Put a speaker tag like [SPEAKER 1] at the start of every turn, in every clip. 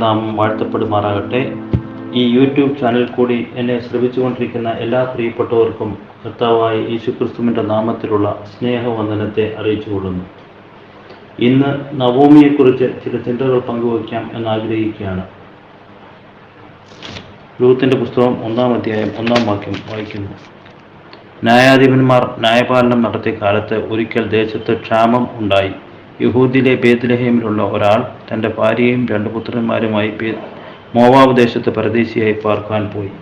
[SPEAKER 1] നാമം വാഴ്ത്തപ്പെടുമാറാകട്ടെ. ഈ യൂട്യൂബ് ചാനൽ കൂടി എന്നെ ശ്രമിച്ചുകൊണ്ടിരിക്കുന്ന എല്ലാ പ്രിയപ്പെട്ടവർക്കും കർത്താവായ യേശുക്രിസ്തുവിന്റെ നാമത്തിലുള്ള സ്നേഹവന്ദനത്തെ അറിയിച്ചുകൊള്ളുന്നു. ഇന്ന് നവോമിയെക്കുറിച്ച് ചില ചിന്തകൾ പങ്കുവയ്ക്കാം എന്നാഗ്രഹിക്കുകയാണ്. ലൂത്തിന്റെ പുസ്തകം ഒന്നാം അധ്യായം ഒന്നാം വാക്യം വായിക്കുന്നു. ന്യായാധിപന്മാർ ന്യായപാലനം നടത്തിയ കാലത്ത് ഒരിക്കൽ ദേശത്ത് ക്ഷാമം ഉണ്ടായി. യഹൂദിലെ ബേത്ലഹേമിലുള്ള ഒരാൾ തന്റെ ഭാര്യയും രണ്ട് പുത്രന്മാരുമായി ബേ മോവാബ് ദേശത്ത് പരദേശിയായി പാർക്കാൻ പോയി.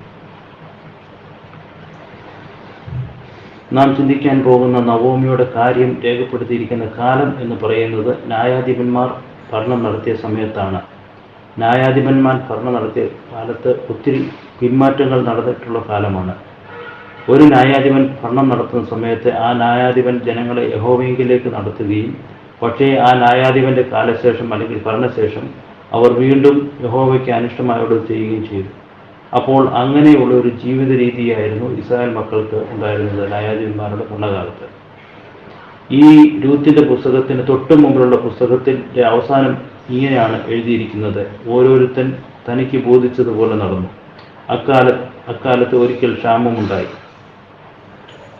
[SPEAKER 1] നാം ചിന്തിക്കാൻ പോകുന്ന നവോമിയുടെ കാര്യം രേഖപ്പെടുത്തിയിരിക്കുന്ന കാലം എന്ന് പറയുന്നത് ന്യായാധിപന്മാർ ഭരണം നടത്തിയ സമയത്താണ്. ന്യായാധിപന്മാർ ഭരണം നടത്തിയ കാലത്ത് ഒത്തിരി പിന്മാറ്റങ്ങൾ നടന്നിട്ടുള്ള കാലമാണ്. ഒരു ന്യായാധിപൻ ഭരണം നടത്തുന്ന സമയത്ത് ആ ന്യായാധിപൻ ജനങ്ങളെ യഹോവയിലേക്ക് നടത്തുകയും പക്ഷേ ആ ന്യായാധിപന്റെ കാലശേഷം അല്ലെങ്കിൽ ഭരണശേഷം അവർ വീണ്ടും യഹോവയ്ക്ക് അനിഷ്ടമായോട് ചെയ്യുകയും ചെയ്തു. അപ്പോൾ അങ്ങനെയുള്ള ഒരു ജീവിത രീതിയായിരുന്നു ഇസ്രായേൽ മക്കൾക്ക് ഉണ്ടായിരുന്നത് ന്യായാധിപന്മാരുടെ ഭരണകാലത്ത്. ഈ രൂത്തിന്റെ പുസ്തകത്തിന് തൊട്ടു മുമ്പിലുള്ള പുസ്തകത്തിന്റെ അവസാനം ഇങ്ങനെയാണ് എഴുതിയിരിക്കുന്നത്. ഓരോരുത്തൻ തനിക്ക് ബോധിച്ചതുപോലെ നടന്നു. അക്കാല അക്കാലത്ത് ഒരിക്കൽ ക്ഷാമമുണ്ടായി.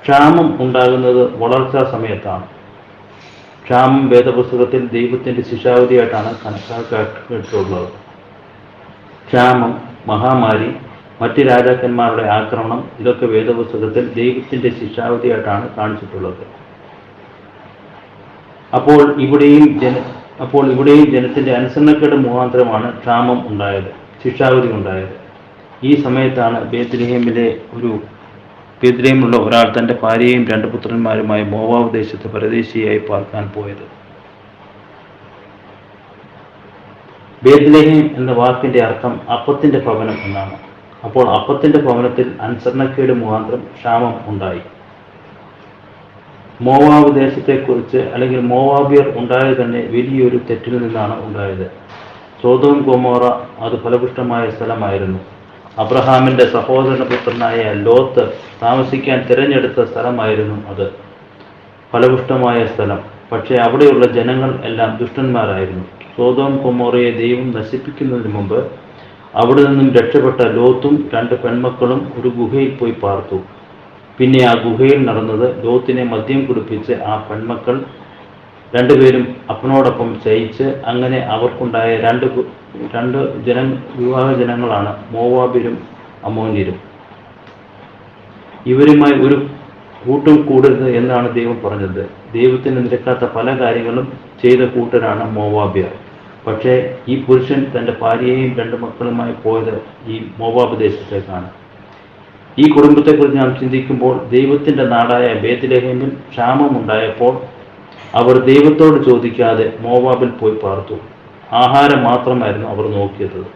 [SPEAKER 1] ക്ഷാമം ഉണ്ടാകുന്നത് വളർച്ചാ സമയത്താണ്. ക്ഷാമം വേദപുസ്തകത്തിൽ ദൈവത്തിന്റെ ശിശാവധിയായിട്ടാണ് കണക്കാക്കിയിട്ടുള്ളത് ക്ഷാമം മഹാമാരി മറ്റ് രാജാക്കന്മാരുടെ ആക്രമണം ഇതൊക്കെ വേദപുസ്തകത്തിൽ ദൈവത്തിന്റെ ശിക്ഷാവധിയായിട്ടാണ് കാണിച്ചിട്ടുള്ളത്. അപ്പോൾ ഇവിടെയും ജന അപ്പോൾ ഇവിടെയും ജനത്തിന്റെ അനുസരണക്കേട് മുഖാന്തരമാണ് ക്ഷാമം ഉണ്ടായത് ശിക്ഷാവധി ഉണ്ടായത്. ഈ സമയത്താണ് ബേത്ലഹേമിലെ ഒരു ബേത്ലഹേമിലുള്ള ഒരാൾ തന്റെ ഭാര്യയും രണ്ട് പുത്രന്മാരുമായി മോവാവ് ദേശത്ത് പരദേശിയായി പാർക്കാൻ പോയത്. ബേദ്ലേഹിം എന്ന വാക്കിന്റെ അർത്ഥം അപ്പത്തിന്റെ ഭവനം എന്നാണ്. അപ്പോൾ അപ്പത്തിന്റെ ഭവനത്തിൽ അനുസരണക്കേട് മുഖാന്തരം ക്ഷാമം ഉണ്ടായി. മോവാബ് ദേശത്തെക്കുറിച്ച് അല്ലെങ്കിൽ മോവാബിയർ ഉണ്ടായത് തന്നെ വലിയൊരു തെറ്റിൽ നിന്നാണ് ഉണ്ടായത്. സോതവും ഗോമോറ അത് ഫലപുഷ്ടമായ സ്ഥലമായിരുന്നു. അബ്രഹാമിന്റെ സഹോദരന പുത്രനായ ലോത്ത് താമസിക്കാൻ തിരഞ്ഞെടുത്ത സ്ഥലമായിരുന്നു അത്. ഫലപുഷ്ടമായ സ്ഥലം. പക്ഷേ അവിടെയുള്ള ജനങ്ങൾ എല്ലാം ദുഷ്ടന്മാരായിരുന്നു. സോതോം കുമോറിയെ ദൈവം നശിപ്പിക്കുന്നതിന് മുമ്പ് അവിടെ നിന്നും രക്ഷപ്പെട്ട ലോത്തും രണ്ട് പെൺമക്കളും ഒരു ഗുഹയിൽ പോയി പാർത്തു. പിന്നെ ആ ഗുഹയിൽ നടന്നത് ലോത്തിനെ മദ്യം കുടിപ്പിച്ച് ആ പെൺമക്കൾ രണ്ടുപേരും അപ്പനോടൊപ്പം ശയിച്ച് അങ്ങനെ അവർക്കുണ്ടായ രണ്ട് രണ്ട് ജന വിവാഹ ജനങ്ങളാണ് മോവാബിരും അമോന്യരും. ഇവരുമായി ഒരു കൂട്ടും കൂടരുത് എന്നാണ് ദൈവം പറഞ്ഞത്. ദൈവത്തിന് നിരക്കാത്ത പല കാര്യങ്ങളും ചെയ്ത കൂട്ടരാണ് മോവാബിയർ. പക്ഷേ ഈ പുരുഷൻ തന്റെ ഭാര്യയെയും രണ്ട് മക്കളുമായി പോയത് ഈ മോവാബ് ദേശത്തേക്കാണ്. ഈ കുടുംബത്തെക്കുറിച്ച് ഞാൻ ചിന്തിക്കുമ്പോൾ ദൈവത്തിന്റെ നാടായ ബേത്ലഹേമിൽ ക്ഷാമമുണ്ടായപ്പോൾ അവർ ദൈവത്തോട് ചോദിക്കാതെ മോവാബിൽ പോയി പാർത്തു. ആഹാരം മാത്രമായിരുന്നു അവർ നോക്കിയത്.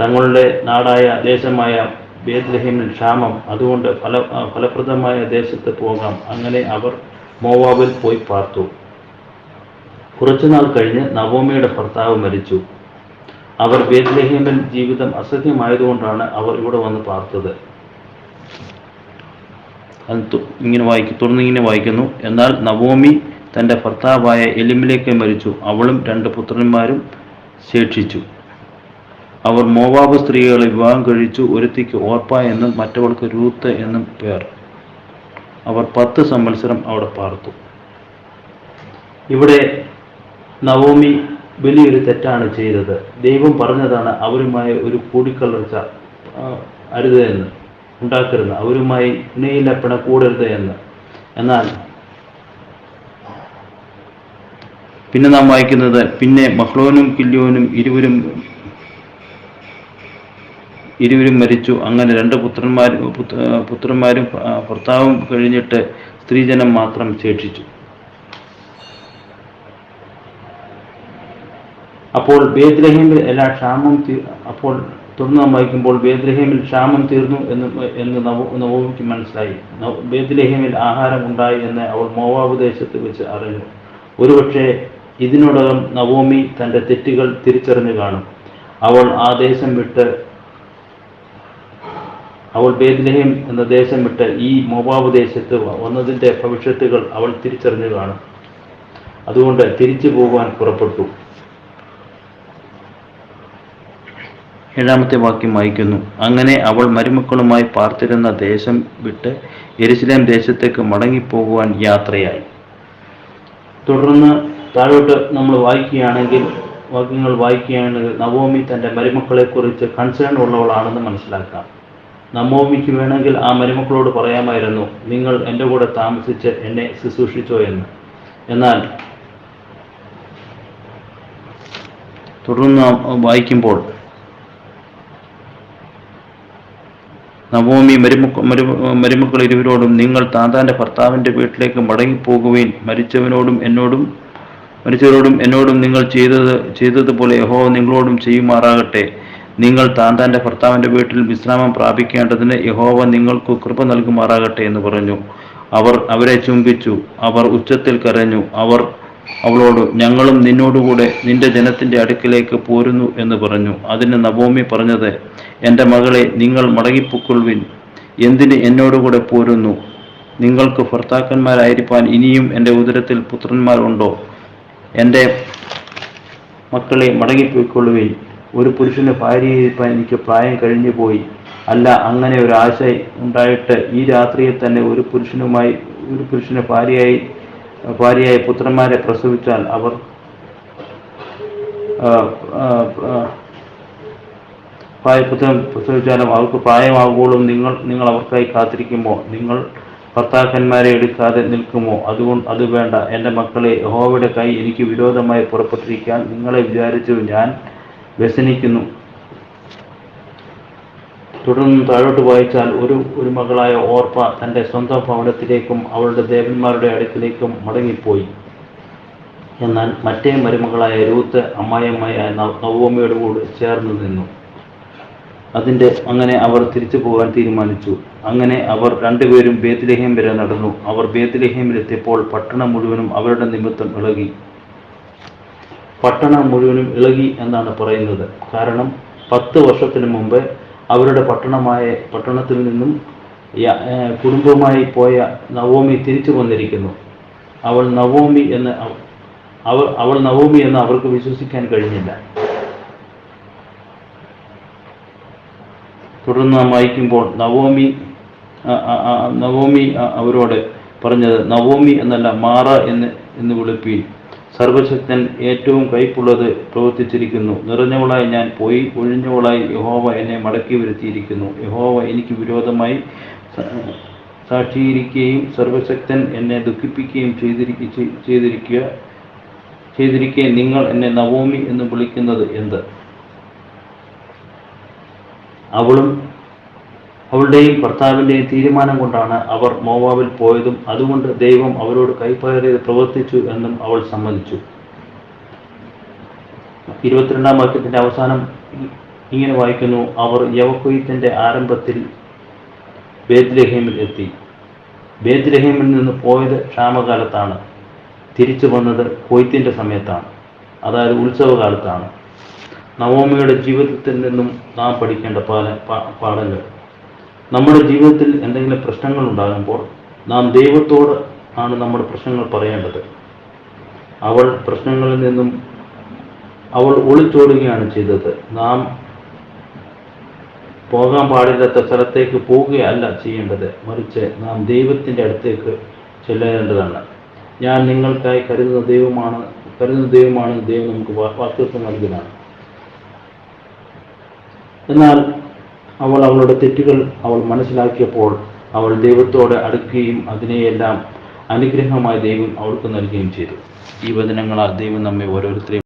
[SPEAKER 1] തങ്ങളുടെ നാടായ ദേശമായ ബേത്ലഹേമിൽ ക്ഷാമം അതുകൊണ്ട് ഫല ഫലപ്രദമായ ദേശത്ത് പോകാം. അങ്ങനെ അവർ മോവാബിൽ പോയി പാർത്തു. കുറച്ചുനാൾ കഴിഞ്ഞ് നവോമിയുടെ ഭർത്താവ് മരിച്ചു. അവർ ബേത്ലഹേമിൽ ജീവിതം അസഹ്യമായതുകൊണ്ടാണ് അവർ ഇവിടെ വന്ന് പാർത്തത്. ഇങ്ങനെ വായിക്കും തുടർന്ന് ഇങ്ങനെ വായിക്കുന്നു. എന്നാൽ നവോമി തന്റെ ഭർത്താവായ എലിമിലേക്ക് മരിച്ചു. അവളും രണ്ട് പുത്രന്മാരും ശേഷിച്ചു. അവർ മോവാബ് സ്ത്രീകളെ വിവാഹം കഴിച്ചു. ഒരുത്തിക്ക് ഓർപ്പ എന്നും മറ്റവൾക്ക് രൂത്ത് എന്നും പേർ. അവർ പത്ത് സംവത്സരം അവിടെ പാർത്തു. ഇവിടെ നവോമി വലിയൊരു തെറ്റാണ് ചെയ്തത്. ദൈവം പറഞ്ഞതാണ് അവരുമായി ഒരു കൂടിക്കലർച്ച അരുത് എന്ന് ഉണ്ടാക്കരുത്. അവരുമായി ഇണയിലപ്പണ കൂടരുത് എന്ന്. എന്നാൽ പിന്നെ നാം വായിക്കുന്നത് പിന്നെ മഹ്ലോനും കില്യോനും ഇരുവരും ഇരുവരും മരിച്ചു. അങ്ങനെ രണ്ട് പുത്രന്മാർ പുത്ര- പുത്രന്മാരും ഭർത്താവും കഴിഞ്ഞിട്ട് സ്ത്രീജനം മാത്രം ശേഷിച്ചു. അപ്പോൾ ബേദ്രഹീമിൽ എല്ലാ ക്ഷാമം അപ്പോൾ തുടർന്ന് നാം വായിക്കുമ്പോൾ ബേദ്രഹീമിൽ ക്ഷാമം തീർന്നു എന്ന് എന്ന് നവ നവോമിക്ക് മനസ്സിലായി. ബേദ്രഹീമിൽ ആഹാരം ഉണ്ടായി എന്ന് അവൾ മോവാബ് ദേശത്ത് വെച്ച് അറിഞ്ഞു. ഒരുപക്ഷെ ഇതിനോടകം നവോമി തന്റെ തെറ്റുകൾ തിരിച്ചറിഞ്ഞു കാണും. അവൾ ആ ദേശം വിട്ട് അവൾ ബേദ്ലഹേം എന്ന ദേശം വിട്ട് ഈ മോബാബ് ദേശത്ത് വന്നതിന്റെ ഭവിഷ്യത്തുകൾ അവൾ തിരിച്ചറിഞ്ഞു കാണും. അതുകൊണ്ട് തിരിച്ചു പോകുവാൻ പുറപ്പെട്ടു. ഏഴാമത്തെ വാക്യം വായിക്കുന്നു. അങ്ങനെ അവൾ മരുമക്കളുമായി പാർത്തിരുന്ന ദേശം വിട്ട് എരുസലേം ദേശത്തേക്ക് മടങ്ങിപ്പോകുവാൻ യാത്രയായി. തുടർന്ന് താഴോട്ട് നമ്മൾ വായിക്കുകയാണെങ്കിൽ വാക്യങ്ങൾ വായിക്കുകയാണെങ്കിൽ നവോമി തന്റെ മരുമക്കളെക്കുറിച്ച് കൺസേൺ ഉള്ളവളാണെന്ന് മനസ്സിലാക്കാം. നവോമിക്ക് വേണമെങ്കിൽ ആ മരുമക്കളോട് പറയാമായിരുന്നു നിങ്ങൾ എന്റെ കൂടെ താമസിച്ച് എന്നെ ശുശ്രൂഷിച്ചോ എന്ന്. എന്നാൽ തുടർന്ന് വായിക്കുമ്പോൾ നവോമി മരുമക്ക മരു- മരുമക്കൾ ഇരുവരോടും നിങ്ങൾ താന്താന്റെ ഭർത്താവിന്റെ വീട്ടിലേക്ക് മടങ്ങിപ്പോകുകയും മരിച്ചവനോടും എന്നോടും മരിച്ചവരോടും എന്നോടും നിങ്ങൾ ചെയ്തത് ചെയ്തതുപോലെ യഹോ നിങ്ങളോടും ചെയ്യുമാറാകട്ടെ. നിങ്ങൾ താൻ താന്താന്റെ ഭർത്താവിന്റെ വീട്ടിൽ വിശ്രാമം പ്രാപിക്കേണ്ടതിന് യഹോവ നിങ്ങൾക്ക് കൃപ നൽകുമാറാകട്ടെ എന്ന് പറഞ്ഞു. അവർ അവരെ ചുംബിച്ചു. അവർ ഉച്ചത്തിൽ കരഞ്ഞു. അവർ അവളോട് ഞങ്ങളും നിന്നോടുകൂടെ നിന്റെ ജനത്തിന്റെ അടുക്കിലേക്ക് പോരുന്നു എന്ന് പറഞ്ഞു. അതിന് നവോമി പറഞ്ഞത് എന്റെ മകളെ നിങ്ങൾ മടങ്ങിപ്പൊക്കൊള്ളുവിൻ. എന്തിന് എന്നോടുകൂടെ പോരുന്നു? നിങ്ങൾക്ക് ഭർത്താക്കന്മാരായിരിക്കാൻ ഇനിയും എന്റെ ഉദരത്തിൽ പുത്രന്മാരുണ്ടോ? എന്റെ മക്കളെ മടങ്ങിപ്പോയിക്കൊള്ളുവിൻ ഒരു പുരുഷന് ഭാര്യയായിരിക്കാൻ എനിക്ക് പ്രായം കഴിഞ്ഞു പോയി. അല്ല അങ്ങനെ ഒരു ആശ ഉണ്ടായിട്ട് ഈ രാത്രിയിൽ തന്നെ ഒരു പുരുഷനുമായി ഒരു പുരുഷന് ഭാര്യയായി ഭാര്യയായി പുത്രന്മാരെ പ്രസവിച്ചാൽ അവർ പ്രായപുത്രൻ പ്രസവിച്ചാലും അവർക്ക് പ്രായമാകുമ്പോഴും നിങ്ങൾ നിങ്ങൾ അവർക്കായി കാത്തിരിക്കുമ്പോൾ നിങ്ങൾ ഭർത്താക്കന്മാരെ എടുക്കാതെ നിൽക്കുമോ? അതുകൊണ്ട് അത് വേണ്ട. എന്റെ മക്കളെ യഹോവയുടെ കൈ എനിക്ക് വിരോധമായി പുറപ്പെട്ടിരിക്കാൻ നിങ്ങളെ വിചാരിച്ചു ഞാൻ വ്യസനിക്കുന്നു. തുടർന്ന് താഴോട്ട് വായിച്ചാൽ ഒരു ഒരു മകളായ ഓർപ്പ തന്റെ സ്വന്തം ഭവനത്തിലേക്കും അവളുടെ ദേവന്മാരുടെ അടുക്കിലേക്കും മടങ്ങിപ്പോയി. എന്നാൽ മറ്റേ മരുമകളായ രൂത്ത് അമ്മായിയമ്മയായ നവോമിയോട് കൂടെ ചേർന്ന് നിന്നു. അതിന്റെ അങ്ങനെ അവർ തിരിച്ചു പോകാൻ തീരുമാനിച്ചു. അങ്ങനെ അവർ രണ്ടുപേരും ബേത്ലഹേം വരെ നടന്നു. അവർ ബേത്ലഹേമിലെത്തിയപ്പോൾ പട്ടണം മുഴുവനും അവരുടെ നിമിത്തം ഇളകി. പട്ടണം മുഴുവനും ഇളകി എന്നാണ് പറയുന്നത്. കാരണം പത്ത് വർഷത്തിന് മുമ്പ് അവരുടെ പട്ടണമായ പട്ടണത്തിൽ നിന്നും കുടുംബമായി പോയ നവോമി തിരിച്ചു വന്നിരിക്കുന്നു. അവൾ നവോമി എന്ന് അവൾ അവൾ നവോമി എന്ന് അവർക്ക് വിശ്വസിക്കാൻ കഴിഞ്ഞില്ല. തുടർന്ന് നാം വായിക്കുമ്പോൾ നവോമി നവോമി അവരോട് പറഞ്ഞത് നവോമി എന്നല്ല മാറ എന്ന് എന്ന് വിളിപ്പീൻ. സർവശക്തൻ ഏറ്റവും കയ്പുള്ളത് പ്രവർത്തിച്ചിരിക്കുന്നു. നിറഞ്ഞവളായി ഞാൻ പോയി ഒഴിഞ്ഞവളായി യഹോവ എന്നെ മടക്കി വരുത്തിയിരിക്കുന്നു. യഹോവ എനിക്ക് വിരോധമായി സാക്ഷീകരിക്കുകയും സർവശക്തൻ എന്നെ ദുഃഖിപ്പിക്കുകയും ചെയ്തിരിക്കുക ചെയ്- ചെയ്തിരിക്കുക ചെയ്തിരിക്കെ നിങ്ങൾ എന്നെ നവോമി എന്ന് വിളിക്കുന്നത് എന്ത്? അവളും അവളുടെയും ഭർത്താവിന്റെയും തീരുമാനം കൊണ്ടാണ് അവർ മോവാവിൽ പോയതും അതുകൊണ്ട് ദൈവം അവരോട് കൈപ്പകറിയത് പ്രവർത്തിച്ചു എന്നും അവൾ സമ്മതിച്ചു. ഇരുപത്തിരണ്ടാം വാക്യത്തിന്റെ അവസാനം ഇങ്ങനെ വായിക്കുന്നു അവർ യവക്കൊയ്ത്തിന്റെ ആരംഭത്തിൽ ബേദ്ലഹേമിൽ എത്തി. ബേദ്ലഹേമിൽ നിന്ന് പോയത് ക്ഷാമകാലത്താണ്. തിരിച്ചു വന്നത് കൊയ്ത്തിന്റെ സമയത്താണ്. അതായത് ഉത്സവകാലത്താണ്. നവോമിയുടെ ജീവിതത്തിൽ നിന്നും നാം പഠിക്കേണ്ട പാല പാഠങ്ങൾ. നമ്മുടെ ജീവിതത്തിൽ എന്തെങ്കിലും പ്രശ്നങ്ങൾ ഉണ്ടാകുമ്പോൾ നാം ദൈവത്തോട് ആണ് നമ്മുടെ പ്രശ്നങ്ങൾ പറയേണ്ടത്. അവൾ പ്രശ്നങ്ങളിൽ നിന്നും അവൾ ഒളിച്ചോടുകയാണ് ചെയ്തത്. നാം പോകാൻ പാടില്ലാത്ത സ്ഥലത്തേക്ക് പോവുകയല്ല ചെയ്യേണ്ടത്. മറിച്ച് നാം ദൈവത്തിന്റെ അടുത്തേക്ക് ചെല്ലേണ്ടതാണ്. ഞാൻ നിങ്ങൾക്കായി കരുതുന്ന ദൈവമാണ് കരുതുന്ന ദൈവമാണ് ദൈവം നമുക്ക് വാക്യത്വം നൽകുന്നതാണ്. എന്നാൽ അവൾ അവളുടെ തെറ്റുകൾ അവൾ മനസ്സിലാക്കിയപ്പോൾ അവൾ ദൈവത്തോട് അടുക്കുകയും അതിനെയെല്ലാം അനുഗ്രഹമായി ദൈവം അവൾക്ക് നൽകുകയും ചെയ്തു. ഈ വചനങ്ങളാൽ ദൈവം നമ്മെ ഓരോരുത്തരെയും